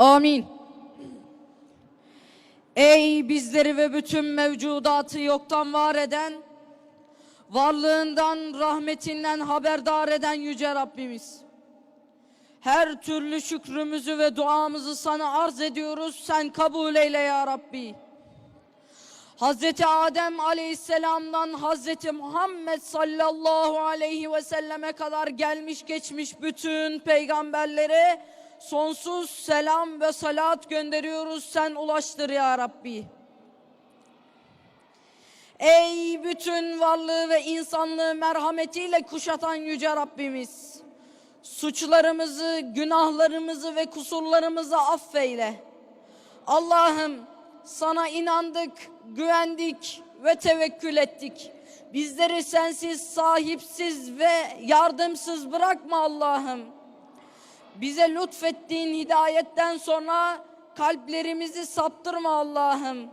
Amin. Ey bizleri ve bütün mevcudatı yoktan var eden, varlığından, rahmetinden haberdar eden yüce Rabbimiz. Her türlü şükrümüzü ve duamızı sana arz ediyoruz. Sen kabul eyle ya Rabbi. Hazreti Adem Aleyhisselam'dan Hazreti Muhammed sallallahu aleyhi ve selleme kadar gelmiş geçmiş bütün peygamberlere sonsuz selam ve salat gönderiyoruz. Sen ulaştır ya Rabbi. Ey bütün varlığı ve insanlığı merhametiyle kuşatan yüce Rabbimiz. Suçlarımızı, günahlarımızı ve kusurlarımızı affeyle. Allah'ım sana inandık, güvendik ve tevekkül ettik. Bizleri sensiz, sahipsiz ve yardımsız bırakma Allah'ım. Bize lütfettiğin hidayetten sonra kalplerimizi saptırma Allah'ım.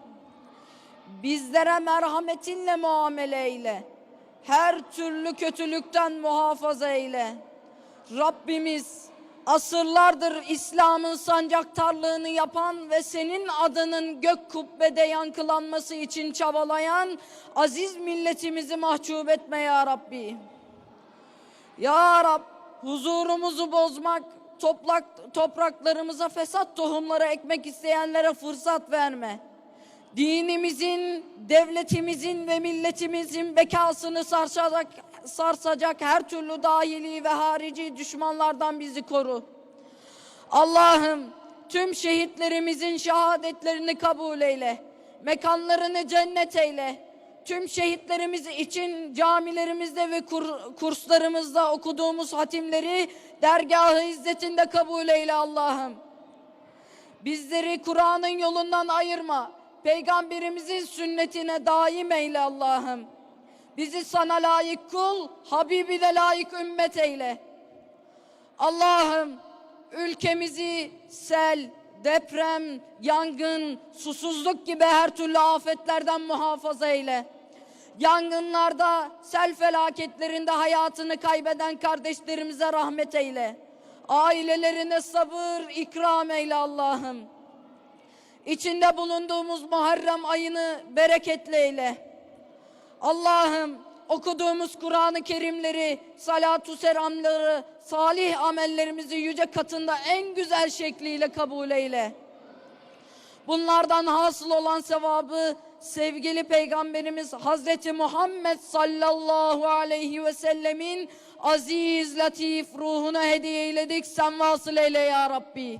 Bizlere merhametinle muamele eyle. Her türlü kötülükten muhafaza eyle. Rabbimiz asırlardır İslam'ın sancaktarlığını yapan ve senin adının gök kubbede yankılanması için çabalayan aziz milletimizi mahcup etme ya Rabbi. Ya Rab huzurumuzu bozmak, toplak, topraklarımıza fesat tohumları ekmek isteyenlere fırsat verme. Dinimizin, devletimizin ve milletimizin bekasını sarsacak, sarsacak her türlü dahili ve harici düşmanlardan bizi koru. Allah'ım tüm şehitlerimizin şehadetlerini kabul eyle. Mekanlarını cennet eyle. Tüm şehitlerimiz için camilerimizde ve kur, kurslarımızda okuduğumuz hatimleri dergahı izzetinde kabul eyle Allah'ım. Bizleri Kur'an'ın yolundan ayırma. Peygamberimizin sünnetine daim eyle Allah'ım. Bizi sana layık kul, Habibi de layık ümmet eyle. Allah'ım ülkemizi sel, deprem, yangın, susuzluk gibi her türlü afetlerden muhafaza eyle. Yangınlarda, sel felaketlerinde hayatını kaybeden kardeşlerimize rahmet eyle. Ailelerine sabır, ikram eyle Allah'ım. İçinde bulunduğumuz Muharrem ayını bereketli eyle. Allah'ım okuduğumuz Kur'an-ı Kerimleri, salatu selamları, salih amellerimizi yüce katında en güzel şekliyle kabul eyle. Bunlardan hasıl olan sevabı sevgili peygamberimiz Hazreti Muhammed sallallahu aleyhi ve sellemin aziz latif ruhuna hediye eyledik. Sen vasıl eyle ya Rabbi.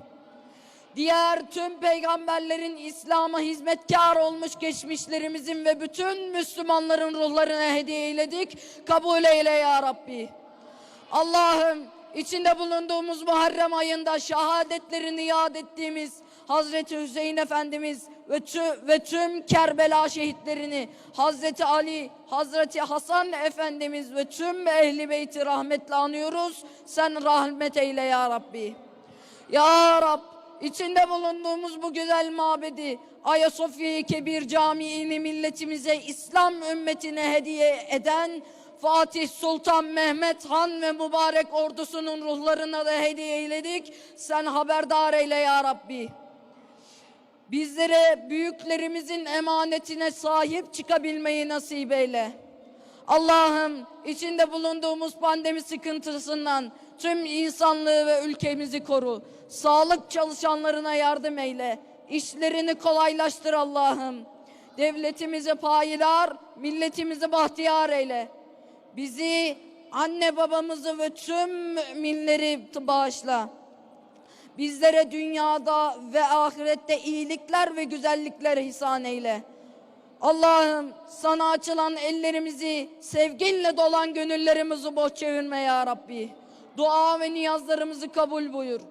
Diğer tüm peygamberlerin İslam'a hizmetkar olmuş geçmişlerimizin ve bütün Müslümanların ruhlarına hediye eyledik. Kabul eyle ya Rabbi. Allah'ım içinde bulunduğumuz Muharrem ayında şehadetlerini yad ettiğimiz Hazreti Hüseyin Efendimiz ve, tü, ve tüm Kerbela şehitlerini Hazreti Ali, Hazreti Hasan Efendimiz ve tüm ehli beyti rahmetle anıyoruz. Sen rahmet eyle ya Rabbi. Ya Rab içinde bulunduğumuz bu güzel mabedi Ayasofya-i Kebir Camii'ni milletimize İslam ümmetine hediye eden Fatih Sultan Mehmet Han ve mübarek ordusunun ruhlarına da hediye eyledik. Sen haberdar eyle ya Rabbi. Bizlere büyüklerimizin emanetine sahip çıkabilmeyi nasip eyle. Allah'ım içinde bulunduğumuz pandemi sıkıntısından tüm insanlığı ve ülkemizi koru. Sağlık çalışanlarına yardım eyle. İşlerini kolaylaştır Allah'ım. Devletimizi payidar, milletimizi bahtiyar eyle. Bizi, anne babamızı ve tüm müminleri bağışla. Bizlere dünyada ve ahirette iyilikler ve güzellikler ihsan eyle. Allah'ım sana açılan ellerimizi, sevginle dolan gönüllerimizi boş çevirme ya Rabbi. Dua ve niyazlarımızı kabul buyur.